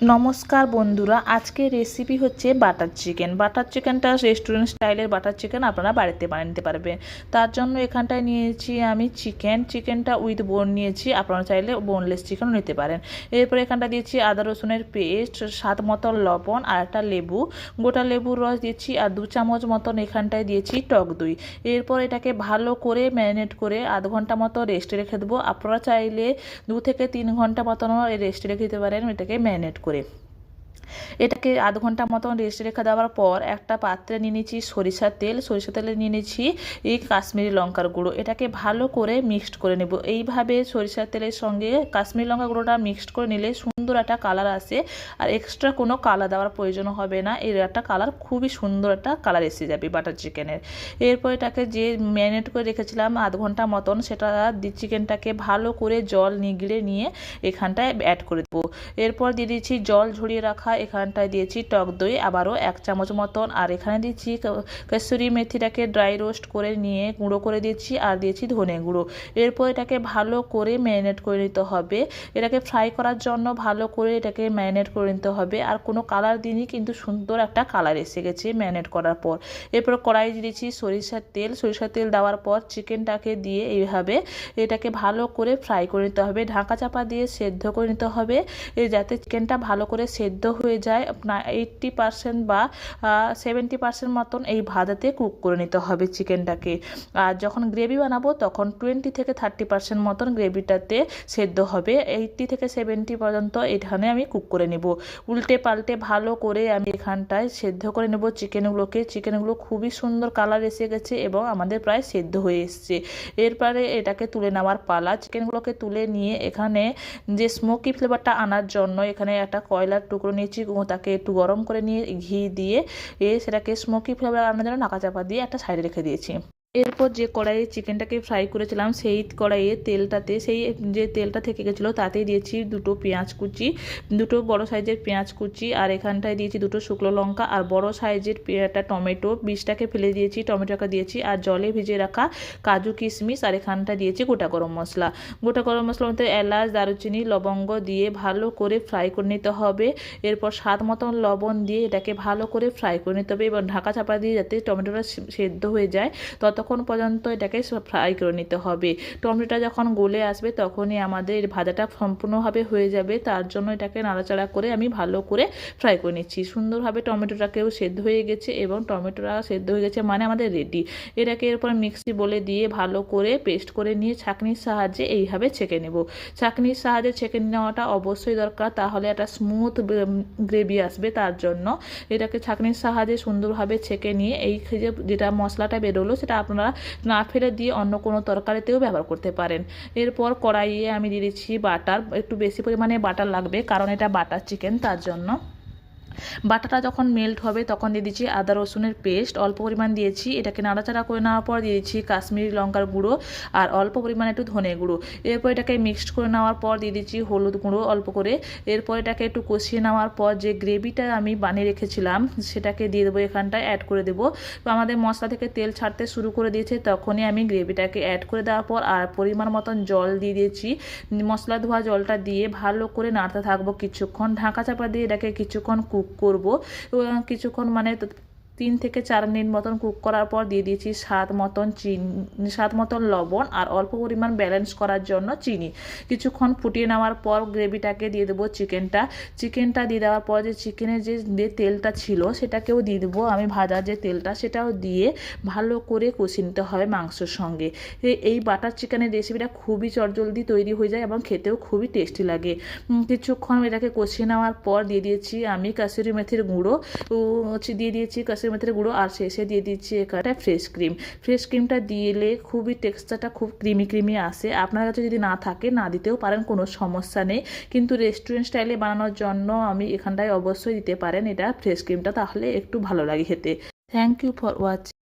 নমস্কার বন্ধুরা, আজকের রেসিপি হচ্ছে বাটার চিকেন বাটার চিকেনটা রেস্টুরেন্ট স্টাইলের বাটার চিকেন আপনারা বাড়িতে বানিয়ে নিতে পারবেন। তার জন্য এখানটায় নিয়েছি আমি চিকেন চিকেনটা উইথ বোন নিয়েছি, আপনারা চাইলে বোনলেস চিকেনও নিতে পারেন। এরপর এখানটা দিয়েছি আদা রসুনের পেস্ট স্বাদ মতো লবণ আর একটা লেবু। গোটা লেবুর রস দিয়েছি আর দু চামচ মতন এখানটায় দিয়েছি টক দই। এরপর এটাকে ভালো করে ম্যারিনেট করে আধ ঘণ্টা মতো রেস্টে রেখে দেবো। আপনারা চাইলে দু থেকে তিন ঘণ্টা মতন রেস্টে রেখে দিতে পারেন, এটাকে ম্যারিনেট করে। এটাকে আধ ঘণ্টা মতন রেস্ট রেখে দেওয়ার পর একটা পাত্রে নিয়ে নিয়েছি সরিষার তেল। সরিষা তেলে নিয়ে নিয়েছি এই কাশ্মীরি লঙ্কার গুঁড়ো। এটাকে ভালো করে মিক্সড করে নেব। এইভাবে সরিষার তেলের সঙ্গে কাশ্মীরি লঙ্কা গুঁড়োটা মিক্সড করে নিলে সুন্দর একটা কালার আসে আর এক্সট্রা কোনো কালার দেওয়ার প্রয়োজন হবে না। এর একটা কালার খুবই সুন্দর একটা কালার এসে যাবে বাটার চিকেনের এরপর এটাকে যে ম্যারিনেট করে রেখেছিলাম আধ ঘণ্টা মতন, সেটা চিকেনটাকে ভালো করে জল নিগড়ে নিয়ে এখানটায় অ্যাড করে দেবো। এরপর দিয়ে দিয়েছি জল ঝরিয়ে রাখা, এখানটায় দিয়েছি টক দই, আবারও এক চামচ মতন। আর এখানে দিয়েছি কসুরি মেথিটাকে ড্রাই রোস্ট করে নিয়ে গুঁড়ো করে দিয়েছি আর দিয়েছি ধনে গুঁড়ো। এরপর এটাকে ভালো করে ম্যারিনেট করে নিতে হবে। এটাকে ফ্রাই করার জন্য ভালো করে এটাকে ম্যারিনেট করে নিতে হবে। আর কোনো কালার দিনই কিন্তু সুন্দর একটা কালার এসে গেছে ম্যারিনেট করার পর। এরপর কড়াই দিয়েছি সরিষার তেল। সরিষার তেল দেওয়ার পর চিকেনটাকে দিয়ে এইভাবে এটাকে ভালো করে ফ্রাই করে নিতে হবে। ঢাকা চাপা দিয়ে সেদ্ধ করে নিতে হবে। যাতে চিকেনটা ভালো করে সেদ্ধ হয়ে যায় এইট্টি পারসেন্ট বা সেভেন্টি পারসেন্ট মতন এই ভাজাতে কুক করে নিতে হবে চিকেনটাকে। আর যখন গ্রেভি বানাবো, তখন টোয়েন্টি থেকে থার্টি পারসেন্ট মতন গ্রেভিটাতে সেদ্ধ হবে। এইট্টি থেকে সেভেন্টি পর্যন্ত এখানে আমি কুক করে নেব। উল্টে পাল্টে ভালো করে আমি এখানটায় সেদ্ধ করে নেব চিকেনগুলোকে। চিকেনগুলো খুবই সুন্দর কালার এসে গেছে এবং আমাদের প্রায় সেদ্ধ হয়ে এসছে। এরপরে এটাকে তুলে নেওয়ার পালা। চিকেনগুলোকে তুলে নিয়ে এখানে যে স্মোকি ফ্লেভারটা আনার জন্য এখানে একটা কয়লার টুকরো নিয়েছি তাকে একটু গরম করে নিয়ে ঘি দিয়ে এ সেটাকে স্মোকি ফ্লেভার আনার জন্য নাকা চাপা দিয়ে একটা সাইডে রেখে দিয়েছি। এরপর যে কড়াইয়ে চিকেনটাকে ফ্রাই করেছিলাম, সেই কড়াইয়ে তেলটাতে, সেই যে তেলটা থেকে গেছিল, তাতেই দিয়েছি দুটো পেঁয়াজ কুচি, দুটো বড় সাইজের পেঁয়াজ কুচি, আর এখানটায় দিয়েছি দুটো শুকনো লঙ্কা, আর বড় সাইজের একটা টমেটো। বীজটাকে ফেলে দিয়েছি, টমেটোকে দিয়েছি, আর জলে ভিজিয়ে রাখা কাজু কিশমিশ, আর এখানটা দিয়েছি গোটা গরম মশলা। গোটা গরম মশলার মধ্যে এলাচ, দারুচিনি, লবঙ্গ দিয়ে ভালো করে ফ্রাই করে নিতে হবে। এরপর স্বাদ মতন লবণ দিয়ে এটাকে ভালো করে ফ্রাই করে নিতে হবে। এবং ঢাকা চাপা দিয়ে যাতে টমেটোটা সেদ্ধ হয়ে যায় তত ততক্ষণ পর্যন্ত এটাকে ফ্রাই করে নিতে হবে। টমেটোটা যখন গলে আসবে তখনই আমাদের ভাজাটা সম্পূর্ণভাবে হয়ে যাবে। তার জন্য এটাকে নাড়াচাড়া করে আমি ভালো করে ফ্রাই করে নিচ্ছি। সুন্দরভাবে টমেটোটাকেও সেদ্ধ হয়ে গেছে এবং টমেটোটা সেদ্ধ হয়ে গেছে মানে আমাদের রেডি এটাকে এরপর মিক্সি বলে দিয়ে ভালো করে পেস্ট করে নিয়ে ছাঁকনির সাহায্যে এইভাবে ছেঁকে নেব। ছাঁকনির সাহায্যে ছেঁকে নেওয়াটা অবশ্যই দরকার, তাহলে একটা স্মুথ গ্রেভি আসবে তার জন্য। এটাকে ছাঁকনির সাহায্যে সুন্দরভাবে ছেঁকে নিয়ে এই যেটা মশলাটা বেরোলো সেটা আপনার আপনারা না ফেলে দিয়ে অন্য কোনো তরকারিতেও ব্যবহার করতে পারেন। এরপর কড়াইয়ে আমি দিয়ে দিচ্ছি বাটার, একটু বেশি পরিমাণে বাটার লাগবে, কারণ এটা বাটার চিকেন তার জন্য। বাটাটা যখন মেল্ট হবে, তখন দিয়ে দিচ্ছি আদা রসুনের পেস্ট অল্প পরিমাণ দিয়েছি, এটাকে নাড়াচাড়া করে নেওয়ার পর দিয়ে দিচ্ছি কাশ্মীরি লঙ্কার গুঁড়ো আর অল্প পরিমাণে একটু ধনে গুঁড়ো। এরপর এটাকে মিক্সড করে নেওয়ার পর দিয়ে দিচ্ছি হলুদ গুঁড়ো অল্প করে। এরপর এটাকে একটু কষিয়ে নেওয়ার পর যে গ্রেভিটা আমি বানিয়ে রেখেছিলাম, সেটাকে দিয়ে দেবো এখানটায় অ্যাড করে দেবো। তো আমাদের মশলা থেকে তেল ছাড়তে শুরু করে দিয়েছে, তখনই আমি গ্রেভিটাকে অ্যাড করে দেওয়ার পর আর পরিমাণ মতন জল দিয়ে দিয়েছি। মশলা ধোয়া জলটা দিয়ে ভালো করে নাড়তে থাকব কিছুক্ষণ। ঢাকা চাপা দিয়ে এটাকে কিছুক্ষণ কুক কুক করব কিছুক্ষণ মানে তিন থেকে চার মিনিট মতন কুক করার পর দিয়ে দিয়েছি স্বাদ মতন চিনি, স্বাদ মতন লবণ আর অল্প পরিমাণ ব্যালেন্স করার জন্য চিনি। কিছুক্ষণ ফুটিয়ে নেওয়ার পর গ্রেভিটাকে দিয়ে দেবো চিকেনটা। চিকেনটা দিয়ে দেওয়ার পর যে চিকেনের যে তেলটা ছিল সেটাকেও দিয়ে দেবো। আমি ভাজার যে তেলটা সেটাও দিয়ে ভালো করে কষিয়ে নিতে হবে মাংসর সঙ্গে। এই বাটার চিকেনের রেসিপিটা খুবই চটজলদি তৈরি হয়ে যায় এবং খেতেও খুবই টেস্টি লাগে। কিছুক্ষণ এটাকে কষিয়ে নেওয়ার পর দিয়ে দিয়েছি আমি কাসুরি মেথির গুঁড়ো। দিয়ে দিয়েছি কাসুরি কাসুরি মেথির গুঁড়ো আর শেষে দিয়ে দিচ্ছি এখানে ফ্রেশ ক্রিম ফ্রেশ ক্রিমটা দিলে খুবই টেক্সচারটা খুব ক্রিমি ক্রিমি আসে। আপনার কাছে যদি না থাকে, না দিতেও পারেন, কোনো সমস্যা নেই। কিন্তু রেস্টুরেন্ট স্টাইলে বানানোর জন্য আমি এখানটায় অবশ্যই দিতে পারেন এটা ফ্রেশ ক্রিমটা তাহলে একটু ভালো লাগে খেতে। Thank you for watching